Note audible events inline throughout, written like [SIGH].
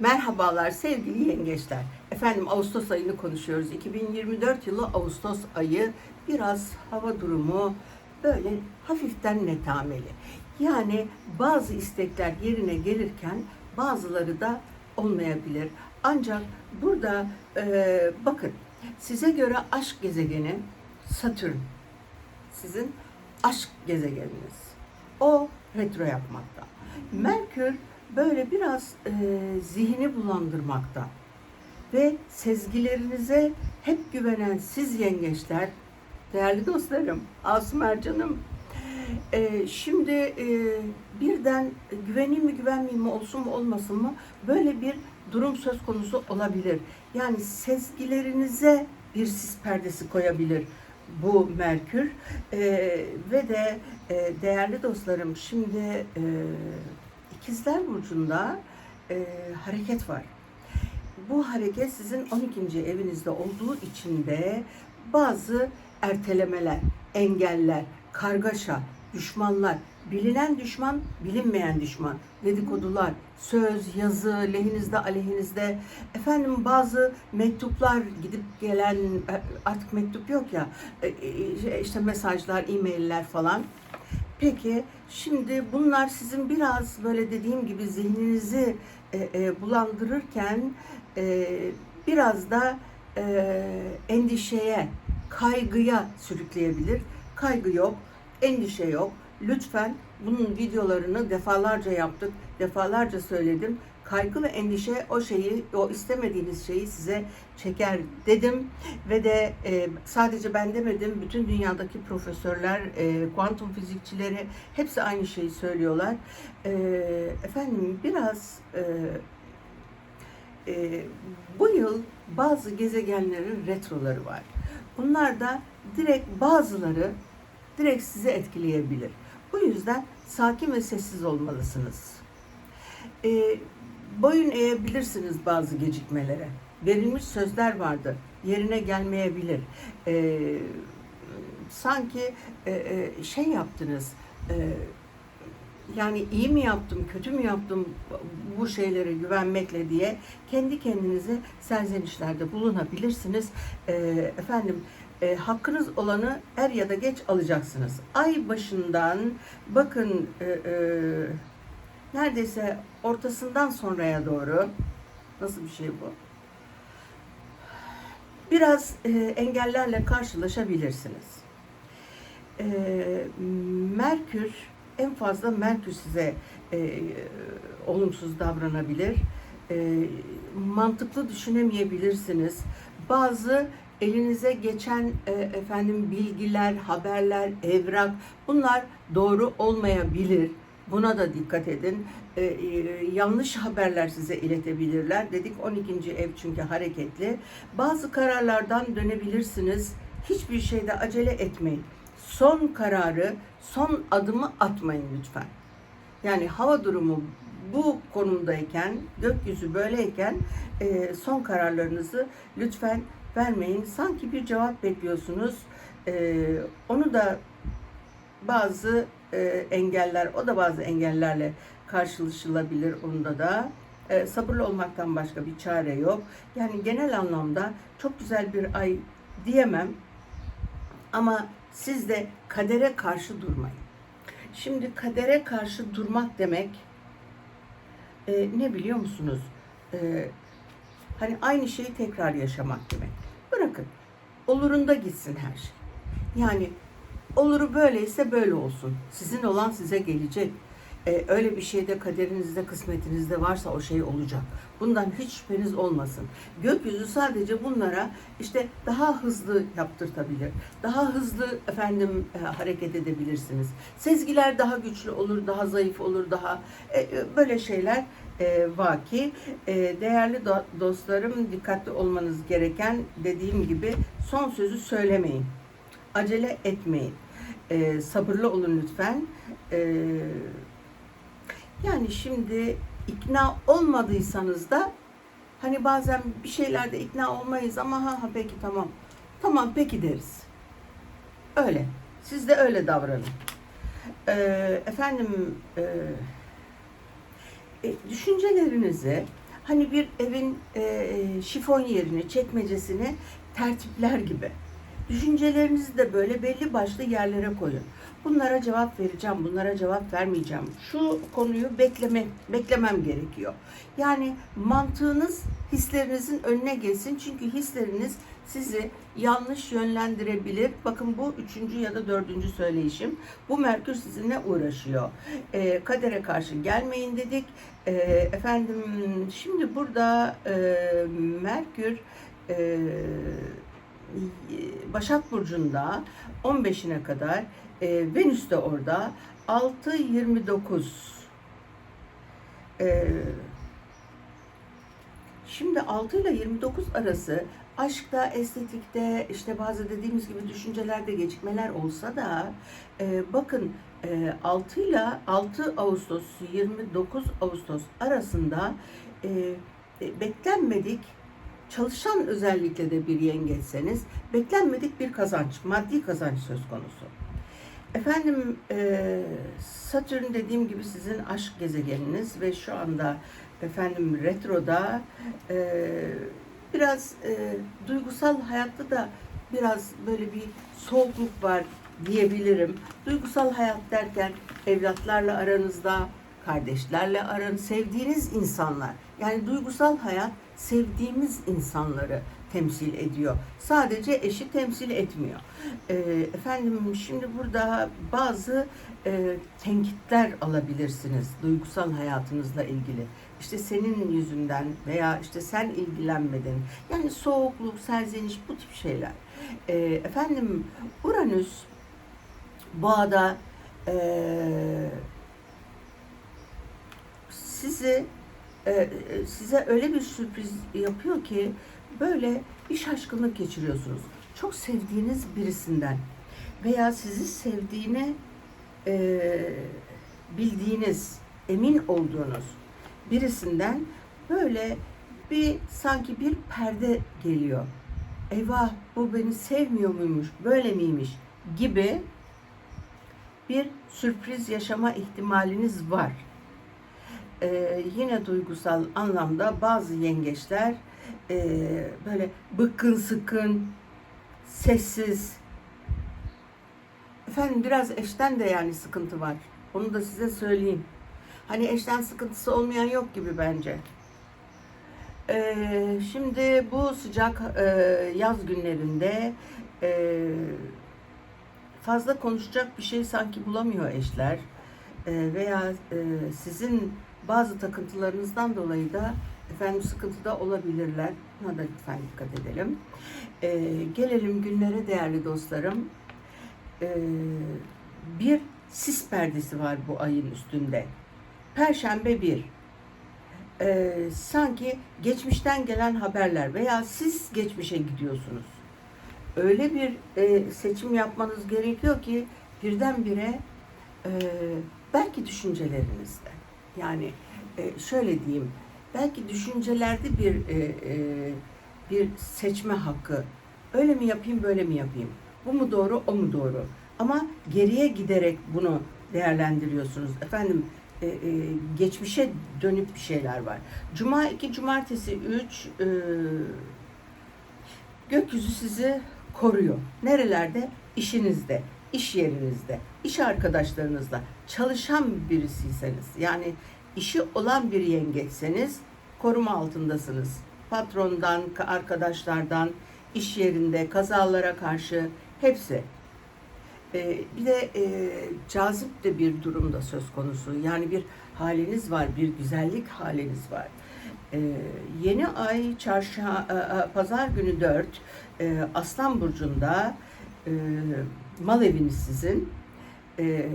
Merhabalar sevgili yengeçler. Efendim Ağustos ayını konuşuyoruz. 2024 yılı Ağustos ayı biraz hava durumu böyle hafiften netameli. Yani bazı istekler yerine gelirken bazıları da olmayabilir. Ancak burada e, bakın size göre aşk gezegeni Satürn. Sizin aşk gezegeniniz. O retro yapmakta. Merkür böyle biraz e, zihni bulandırmakta. Ve sezgilerinize hep güvenen siz yengeçler, değerli dostlarım, Asım Ercan'ım, e, şimdi e, birden güveneyim mi güvenmeyeyim mi olsun mu olmasın mı böyle bir durum söz konusu olabilir. Yani sezgilerinize bir sis perdesi koyabilir bu Merkür E, ve de e, değerli dostlarım şimdi e, İkizler Burcu'nda e, hareket var. Bu hareket sizin 12. evinizde olduğu için de bazı ertelemeler, engeller, kargaşa, düşmanlar, bilinen düşman, bilinmeyen düşman, dedikodular, söz, yazı, lehinizde, aleyhinizde, efendim bazı mektuplar gidip gelen, e, artık mektup yok ya, e, e, işte mesajlar, e-mailler falan. Peki şimdi bunlar sizin biraz böyle dediğim gibi zihninizi e, e, bulandırırken e, biraz da e, endişeye, kaygıya sürükleyebilir. Kaygı yok, endişe yok. Lütfen bunun videolarını defalarca yaptık, defalarca söyledim. Kaygı ve endişe o şeyi, o istemediğiniz şeyi size çeker dedim ve de e, sadece ben demedim, bütün dünyadaki profesörler, e, kuantum fizikçileri hepsi aynı şeyi söylüyorlar. E, efendim biraz e, e, bu yıl bazı gezegenlerin retroları var. Bunlar da direkt bazıları direkt sizi etkileyebilir. Bu yüzden sakin ve sessiz olmalısınız. E, boyun eğebilirsiniz bazı gecikmelere. Verilmiş sözler vardır. Yerine gelmeyebilir. E, sanki e, şey yaptınız. E, yani iyi mi yaptım, kötü mü yaptım bu şeylere güvenmekle diye kendi kendinize serzenişlerde bulunabilirsiniz. E, efendim e, hakkınız olanı er ya da geç alacaksınız. Ay başından bakın e, e, neredeyse ortasından sonraya doğru nasıl bir şey bu? Biraz e, engellerle karşılaşabilirsiniz. E, Merkür en fazla Merkür size e, olumsuz davranabilir. E, mantıklı düşünemeyebilirsiniz. Bazı elinize geçen e, efendim bilgiler, haberler, evrak bunlar doğru olmayabilir. Buna da dikkat edin. E, e, yanlış haberler size iletebilirler. Dedik 12. ev çünkü hareketli. Bazı kararlardan dönebilirsiniz. Hiçbir şeyde acele etmeyin. Son kararı, son adımı atmayın lütfen. Yani hava durumu bu konumdayken, gökyüzü böyleyken e, son kararlarınızı lütfen vermeyin. Sanki bir cevap bekliyorsunuz. E, onu da bazı e, engeller, o da bazı engellerle karşılaşılabilir onda da. E, sabırlı olmaktan başka bir çare yok. Yani genel anlamda çok güzel bir ay diyemem. Ama siz de kadere karşı durmayın. Şimdi kadere karşı durmak demek e, ne biliyor musunuz? E, hani aynı şeyi tekrar yaşamak demek. Bırakın. Olurunda gitsin her şey. Yani oluru böyleyse böyle olsun. Sizin olan size gelecek. Ee, öyle bir şeyde kaderinizde, kısmetinizde varsa o şey olacak. Bundan hiç şüpheniz olmasın. Gökyüzü sadece bunlara işte daha hızlı yaptırtabilir. Daha hızlı efendim e, hareket edebilirsiniz. Sezgiler daha güçlü olur, daha zayıf olur, daha e, e, böyle şeyler e, vaki. E, değerli do- dostlarım dikkatli olmanız gereken dediğim gibi son sözü söylemeyin. Acele etmeyin. E, sabırlı olun lütfen. E, yani şimdi ikna olmadıysanız da hani bazen bir şeylerde ikna olmayız ama ha, ha peki tamam. Tamam peki deriz. Öyle. Siz de öyle davranın. Ee, efendim e, e, düşüncelerinizi Hani bir evin e, şifon yerini, çekmecesini tertipler gibi. Düşüncelerinizi de böyle belli başlı yerlere koyun. Bunlara cevap vereceğim, bunlara cevap vermeyeceğim. Şu konuyu bekleme, beklemem gerekiyor. Yani mantığınız hislerinizin önüne gelsin. Çünkü hisleriniz sizi yanlış yönlendirebilir. Bakın bu üçüncü ya da dördüncü söyleyişim. Bu Merkür sizinle uğraşıyor. Ee, kadere karşı gelmeyin dedik. Ee, efendim şimdi burada e, Merkür e, Başak Burcu'nda 15'ine kadar e, Venüs de orada 6-29 e, Şimdi 6 ile 29 arası aşkta, estetikte, işte bazı dediğimiz gibi düşüncelerde gecikmeler olsa da e, bakın e, 6 ile 6 Ağustos 29 Ağustos arasında e, e, beklenmedik çalışan özellikle de bir yengeçseniz beklenmedik bir kazanç, maddi kazanç söz konusu. Efendim e, Satürn dediğim gibi sizin aşk gezegeniniz ve şu anda efendim retroda e, biraz e, duygusal hayatta da biraz böyle bir soğukluk var diyebilirim. Duygusal hayat derken evlatlarla aranızda, kardeşlerle aran, sevdiğiniz insanlar. Yani duygusal hayat sevdiğimiz insanları temsil ediyor. Sadece eşi temsil etmiyor. E, efendim şimdi burada bazı e, tenkitler alabilirsiniz duygusal hayatınızla ilgili. İşte senin yüzünden veya işte sen ilgilenmedin. Yani soğukluk, serzeniş bu tip şeyler. E, efendim Uranüs boğada e, sizi e, size öyle bir sürpriz yapıyor ki böyle bir şaşkınlık geçiriyorsunuz. Çok sevdiğiniz birisinden veya sizi sevdiğini e, bildiğiniz, emin olduğunuz birisinden böyle bir sanki bir perde geliyor. Eyvah bu beni sevmiyor muymuş, böyle miymiş gibi bir sürpriz yaşama ihtimaliniz var. Ee, yine duygusal anlamda bazı yengeçler e, böyle bıkkın sıkın, sessiz. Efendim biraz eşten de yani sıkıntı var. Onu da size söyleyeyim. Hani eşten sıkıntısı olmayan yok gibi bence. Ee, şimdi bu sıcak e, yaz günlerinde e, fazla konuşacak bir şey sanki bulamıyor eşler. E, veya e, sizin bazı takıntılarınızdan dolayı da efendim sıkıntıda olabilirler. Buna da lütfen dikkat edelim. E, gelelim günlere değerli dostlarım. E, bir sis perdesi var bu ayın üstünde. Perşembe bir. E, sanki geçmişten gelen haberler veya siz geçmişe gidiyorsunuz. Öyle bir e, seçim yapmanız gerekiyor ki birdenbire e, belki düşüncelerinizde yani e, şöyle diyeyim belki düşüncelerde bir e, e, bir seçme hakkı. Öyle mi yapayım böyle mi yapayım? Bu mu doğru o mu doğru? Ama geriye giderek bunu değerlendiriyorsunuz. Efendim e, e, geçmişe dönüp bir şeyler var. Cuma 2 cumartesi 3 e, gökyüzü sizi koruyor. Nerelerde? İşinizde iş yerinizde, iş arkadaşlarınızla çalışan birisiyseniz, yani işi olan bir yengeçseniz koruma altındasınız. Patrondan, arkadaşlardan, iş yerinde, kazalara karşı hepsi. Ee, bir de e, cazip de bir durumda söz konusu. Yani bir haliniz var, bir güzellik haliniz var. Ee, yeni ay çarşamba, pazar günü 4 e, Aslan Burcu'nda e, mal eviniz sizin. E,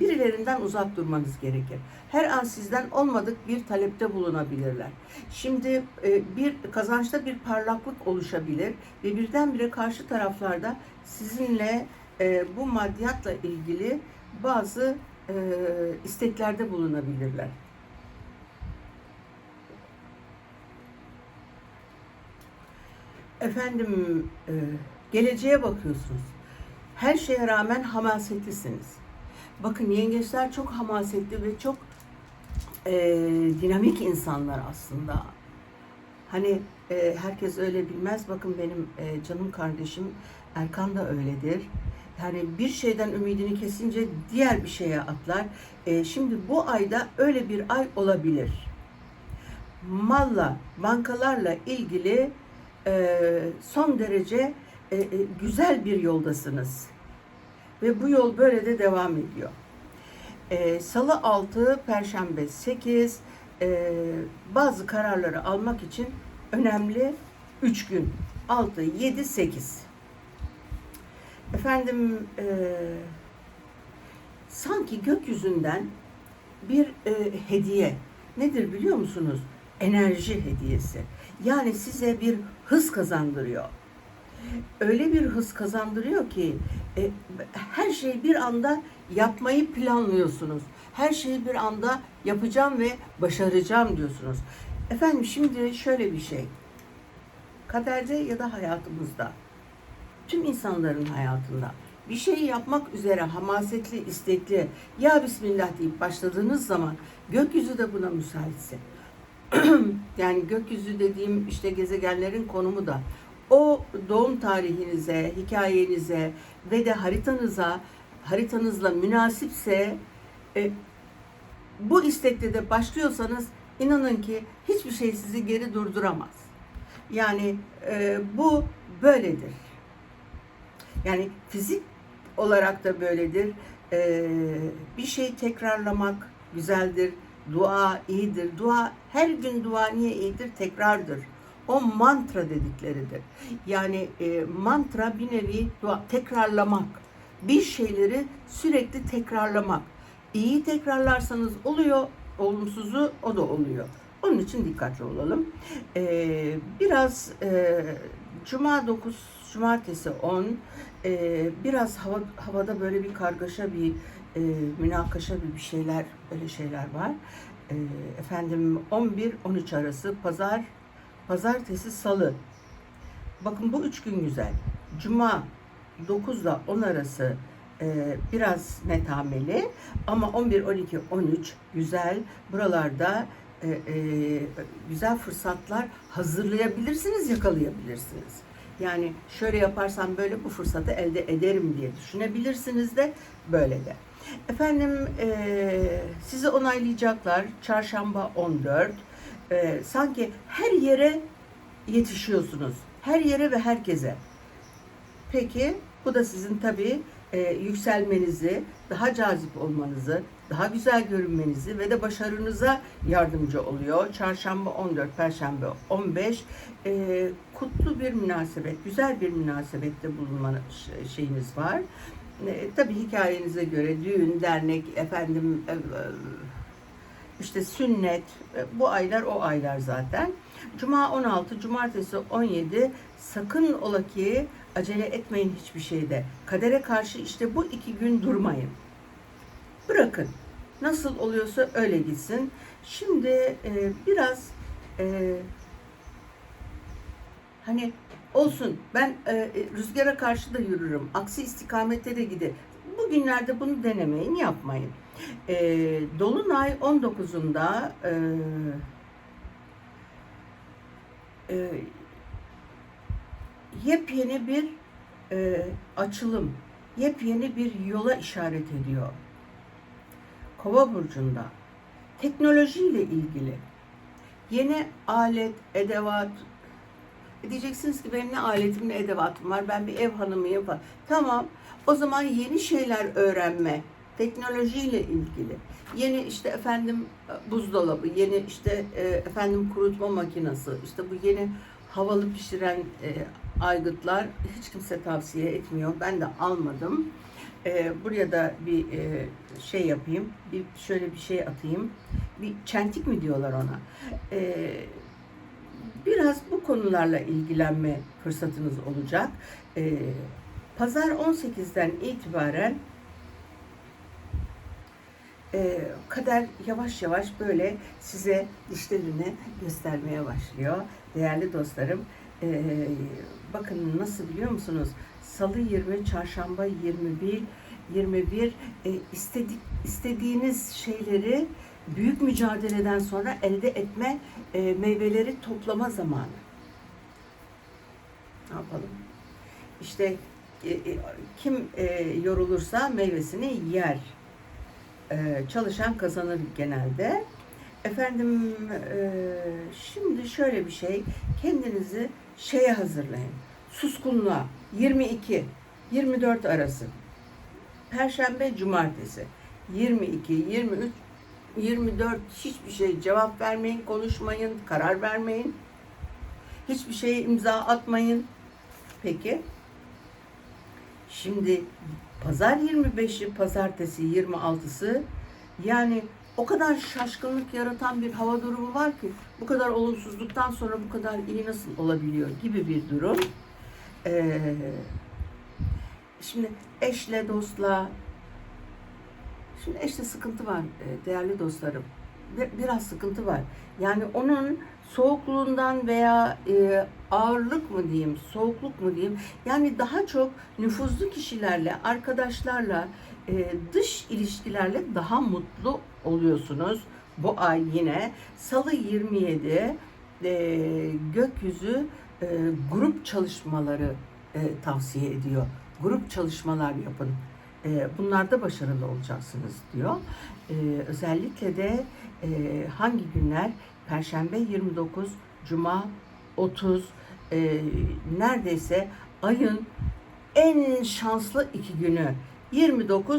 birilerinden uzak durmanız gerekir. Her an sizden olmadık bir talepte bulunabilirler. Şimdi e, bir kazançta bir parlaklık oluşabilir ve birdenbire karşı taraflarda sizinle e, bu maddiyatla ilgili bazı e, isteklerde bulunabilirler. Efendim, e, geleceğe bakıyorsunuz. Her şeye rağmen hamasetlisiniz. Bakın yengeçler çok hamasetli ve çok e, dinamik insanlar aslında. Hani e, herkes öyle bilmez. Bakın benim e, canım kardeşim Erkan da öyledir. Yani bir şeyden ümidini kesince diğer bir şeye atlar. E, şimdi bu ayda öyle bir ay olabilir. Malla, bankalarla ilgili son derece e, e, güzel bir yoldasınız. Ve bu yol böyle de devam ediyor. E, Salı 6, Perşembe 8, e, bazı kararları almak için önemli 3 gün. 6, 7, 8. Efendim sanki gökyüzünden bir hediye. Nedir biliyor musunuz? Enerji hediyesi. Yani size bir hız kazandırıyor. Öyle bir hız kazandırıyor ki e, her şeyi bir anda yapmayı planlıyorsunuz. Her şeyi bir anda yapacağım ve başaracağım diyorsunuz. Efendim şimdi şöyle bir şey. Kaderde ya da hayatımızda tüm insanların hayatında bir şeyi yapmak üzere hamasetli, istekli ya Bismillah deyip başladığınız zaman gökyüzü de buna müsaitse. [CLEARS THROAT] yani gökyüzü dediğim işte gezegenlerin konumu da o doğum tarihinize, hikayenize ve de haritanıza, haritanızla münasipse e, bu istekte de başlıyorsanız inanın ki hiçbir şey sizi geri durduramaz. Yani e, bu böyledir. Yani fizik olarak da böyledir. E, bir şey tekrarlamak güzeldir. Dua iyidir. Dua her gün dua niye iyidir? Tekrardır. O mantra dedikleridir. Yani e, mantra bir nevi dua, tekrarlamak. Bir şeyleri sürekli tekrarlamak. İyi tekrarlarsanız oluyor, olumsuzu o da oluyor. Onun için dikkatli olalım. Ee, biraz e, Cuma 9, Cumartesi 10, e, biraz hava, havada böyle bir kargaşa, bir e, münakaşa, bir, bir şeyler, öyle şeyler var. E, efendim 11-13 arası Pazar, Pazartesi, Salı. Bakın bu üç gün güzel. Cuma 9 ile 10 arası e, biraz metameli ama 11, 12, 13 güzel. Buralarda e, e, güzel fırsatlar hazırlayabilirsiniz, yakalayabilirsiniz. Yani şöyle yaparsam böyle bu fırsatı elde ederim diye düşünebilirsiniz de böyle de. Efendim e, sizi onaylayacaklar. Çarşamba 14. E, sanki her yere yetişiyorsunuz. Her yere ve herkese. Peki bu da sizin tabii e, yükselmenizi, daha cazip olmanızı, daha güzel görünmenizi ve de başarınıza yardımcı oluyor. Çarşamba 14, Perşembe 15 e, kutlu bir münasebet, güzel bir münasebette bulunma şeyiniz var. E, tabii hikayenize göre düğün, dernek, efendim e, e, işte sünnet, e, bu aylar o aylar zaten. Cuma 16, cumartesi 17 sakın ola ki acele etmeyin hiçbir şeyde. Kadere karşı işte bu iki gün durmayın. Bırakın. Nasıl oluyorsa öyle gitsin. Şimdi e, biraz e, hani olsun ben e, rüzgara karşı da yürürüm. Aksi istikamette de gider. Bugünlerde bunu denemeyin, yapmayın. E, Dolunay 19'unda e, e, yepyeni bir e, açılım, yepyeni bir yola işaret ediyor. Kova burcunda teknolojiyle ilgili yeni alet, edevat e diyeceksiniz ki benim ne aletim ne edevatım var. Ben bir ev hanımıyım falan. Tamam. O zaman yeni şeyler öğrenme, teknolojiyle ilgili. Yeni işte efendim buzdolabı, yeni işte e, efendim kurutma makinesi, işte bu yeni havalı pişiren e, aygıtlar hiç kimse tavsiye etmiyor. Ben de almadım. E, buraya da bir e, şey yapayım. Bir şöyle bir şey atayım. Bir çentik mi diyorlar ona? E, biraz bu konularla ilgilenme fırsatınız olacak. E, Pazar 18'den itibaren e, kader yavaş yavaş böyle size dişlerini göstermeye başlıyor. Değerli dostlarım, e, bakın nasıl biliyor musunuz? Salı 20, çarşamba 21, 21 e, istedik, istediğiniz şeyleri büyük mücadeleden sonra elde etme e, meyveleri toplama zamanı. Ne yapalım? İşte e, e, kim e, yorulursa meyvesini yer. E, çalışan kazanır genelde. Efendim e, şimdi şöyle bir şey kendinizi şeye hazırlayın. Suskunluğa 22 24 arası. Perşembe, cumartesi. 22, 23, 24 hiçbir şey cevap vermeyin, konuşmayın, karar vermeyin. Hiçbir şeye imza atmayın. Peki. Şimdi pazar 25'i, pazartesi 26'sı yani o kadar şaşkınlık yaratan bir hava durumu var ki bu kadar olumsuzluktan sonra bu kadar iyi nasıl olabiliyor gibi bir durum. Ee, şimdi eşle, dostla, şimdi eşle sıkıntı var e, değerli dostlarım. Bi- Biraz sıkıntı var. Yani onun soğukluğundan veya e, ağırlık mı diyeyim, soğukluk mu diyeyim. Yani daha çok nüfuzlu kişilerle, arkadaşlarla, e, dış ilişkilerle daha mutlu oluyorsunuz. Bu ay yine Salı 27 e, gökyüzü grup çalışmaları tavsiye ediyor. Grup çalışmalar yapın. E, bunlarda başarılı olacaksınız diyor. E, özellikle de e, hangi günler? Perşembe 29, Cuma 30, e, neredeyse ayın en şanslı iki günü 29-30.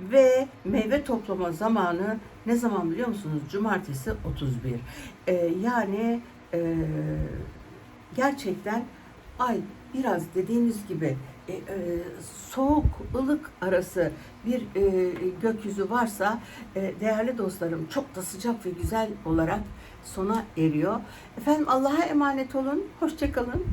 Ve meyve toplama zamanı ne zaman biliyor musunuz? Cumartesi 31. E, yani e, gerçekten ay biraz dediğiniz gibi e, soğuk ılık arası bir e, gökyüzü varsa e, değerli dostlarım çok da sıcak ve güzel olarak sona eriyor. Efendim Allah'a emanet olun. Hoşçakalın.